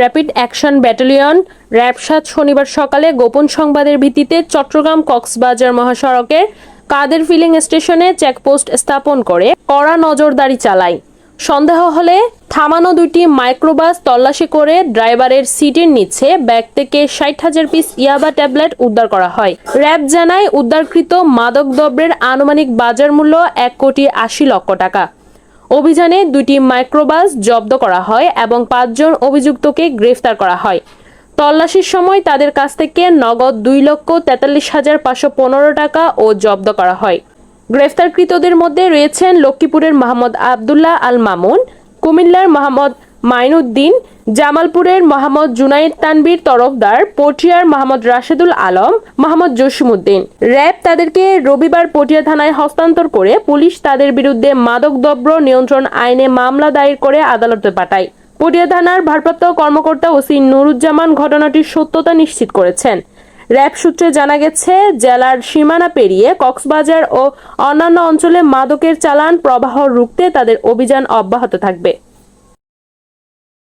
Rapid action battalion RAB সাত শনিবার সকালে গোপন সংবাদের ভিত্তিতে চট্টগ্রাম কক্সবাজার মহাসড়কের কাদের ফিলিং স্টেশনে চেকপোস্ট স্থাপন করে, কড়া নজরদারি চালায়। সন্দেহ হলে থামানো দুইটি মাইক্রোবাস তল্লাশি করে ড্রাইভারের সিটের নিচে ব্যাগ থেকে ষাট হাজার পিস ইয়াবা ট্যাবলেট উদ্ধার করা হয়। র্যাব জানায়, উদ্ধারকৃত মাদক দ্রব্যের আনুমানিক বাজার মূল্য এক কোটি আশি লক্ষ টাকা। অভিযানে দুটি মাইক্রোবাস জব্দ করা হয় এবং পাঁচজন অভিযুক্তকে গ্রেফতার করা হয়। তল্লাশির সময় তাদের কাছ থেকে নগদ দুই লক্ষ তেতাল্লিশ হাজার পাঁচশো পনেরো টাকা ও জব্দ করা হয়। গ্রেফতারকৃতদের মধ্যে রয়েছেন লক্ষ্মীপুরের মোহাম্মদ আবদুল্লাহ আল মামুন কুমিল্লার মোহাম্মদ মাইনুদ্দিন, জামালপুরের মোহাম্মদ জুনাইদ তানবীর তরফদার, পটিয়ার মোহাম্মদ রাশেদুল আলম, মোহাম্মদ জসিমুদ্দিন র্যাব তাদেরকে রবিবার পটিয়া থানায় হস্তান্তর করে পুলিশ তাদের বিরুদ্ধে মাদকদ্রব্য নিয়ন্ত্রণ আইনে মামলা দায়ের করে আদালতে পাঠায়। পটিয়া থানার ভারপ্রাপ্ত কর্মকর্তা ওসি নুরুজ্জামান ঘটনাটির সত্যতা নিশ্চিত করেছেন। র্যাব সূত্রে জানা গেছে, জেলার সীমানা পেরিয়ে কক্সবাজার ও অন্যান্য অঞ্চলে মাদকের চালান প্রবাহ রুখতে তাদের অভিযান অব্যাহত থাকবে।